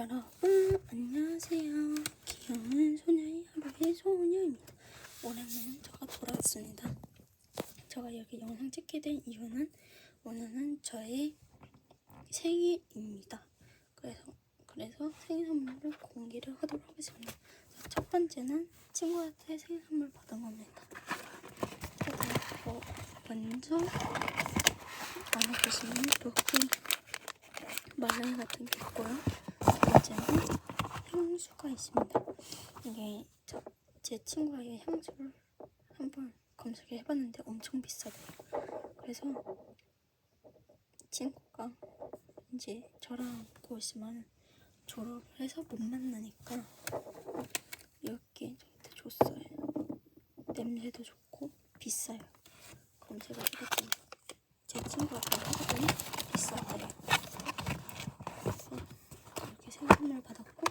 여러분 안녕하세요. 귀여운 소녀의 하루의 소녀입니다. 오늘은 제가 돌아왔습니다. 제가 여기 영상 찍게 된 이유는 오늘은 저의 생일입니다. 그래서 그래서 생일 선물을 공개를 하도록 하겠습니다. 자, 첫 번째는 친구한테 생일 선물 받은 겁니다. 그리고 먼저 안에 보시면 이렇게 말랑이 같은 게 있고요. 번째는 향수가 있습니다. 이게 저, 제 친구가 이 향수를 한번 검색을 해봤는데 엄청 비싸대요. 그래서 친구가 이제 저랑 곧 있으면 졸업을 해서 못 만나니까 이렇게 저한테 줬어요. 냄새도 좋고 비싸요. 검색을 해봤더니 제 친구가 하더니 비싸대요. 그래서 이렇게 생선을 받았고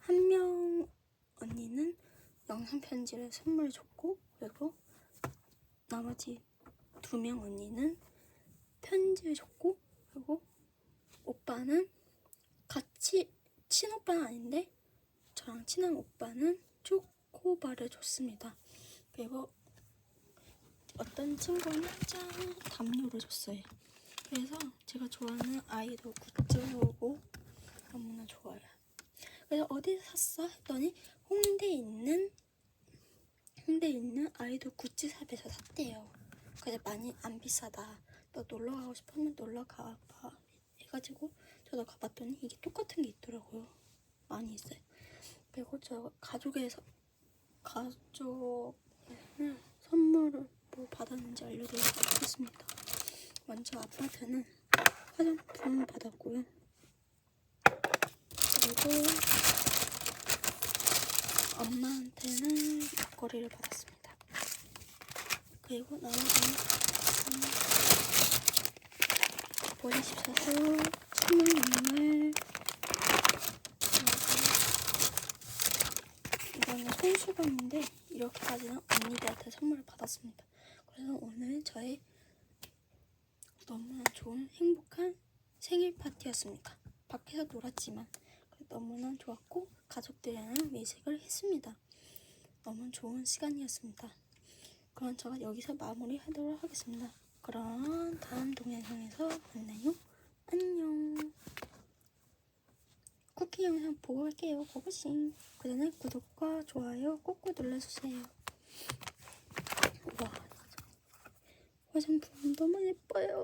한 명 언니는 영상 편지를 선물 줬고 그리고 나머지 두 명 언니는 편지를 줬고 그리고 오빠는 같이 친오빠는 아닌데 저랑 친한 오빠는 초코바를 줬습니다. 그리고 어떤 친구는 짠 담요를 줬어요. 그래서 제가 좋아하는 아이돌 굿즈고 너무나 좋아요. 그래서 어디서 샀어? 했더니 홍대에 있는 홍대에 있는 아이돌 굿즈샵에서 샀대요. 그래서 많이 안 비싸다. 너 놀러 가고 싶으면 놀러 가봐. 해가지고 저도 가봤더니 이게 똑같은 게 있더라고요. 많이 있어요. 그리고 저 가족에서 가족을 선물을 뭐 받았는지 알려드리도록 하겠습니다. 먼저 아빠한테는 화장품을 받았고요. 그리고 목걸이를 받았습니다. 그리고 나머지는 버리시셔서 선물 용을 이거는 손수건인데 이렇게까지는 언니들한테 선물을 받았습니다. 그래서 오늘 저의 너무나 좋은 행복한 생일 파티였습니다. 밖에서 놀았지만 너무나 좋았고 가족들이랑 외식을 했습니다. 너무 좋은 시간이었습니다. 그럼 제가 여기서 마무리하도록 하겠습니다. 그럼 다음 동영상에서 만나요. 안녕. 쿠키 영상 보고 갈게요. 고고싱. 그 전에 구독과 좋아요 꼭꼭 눌러주세요. 와, 화장품 너무 예뻐요.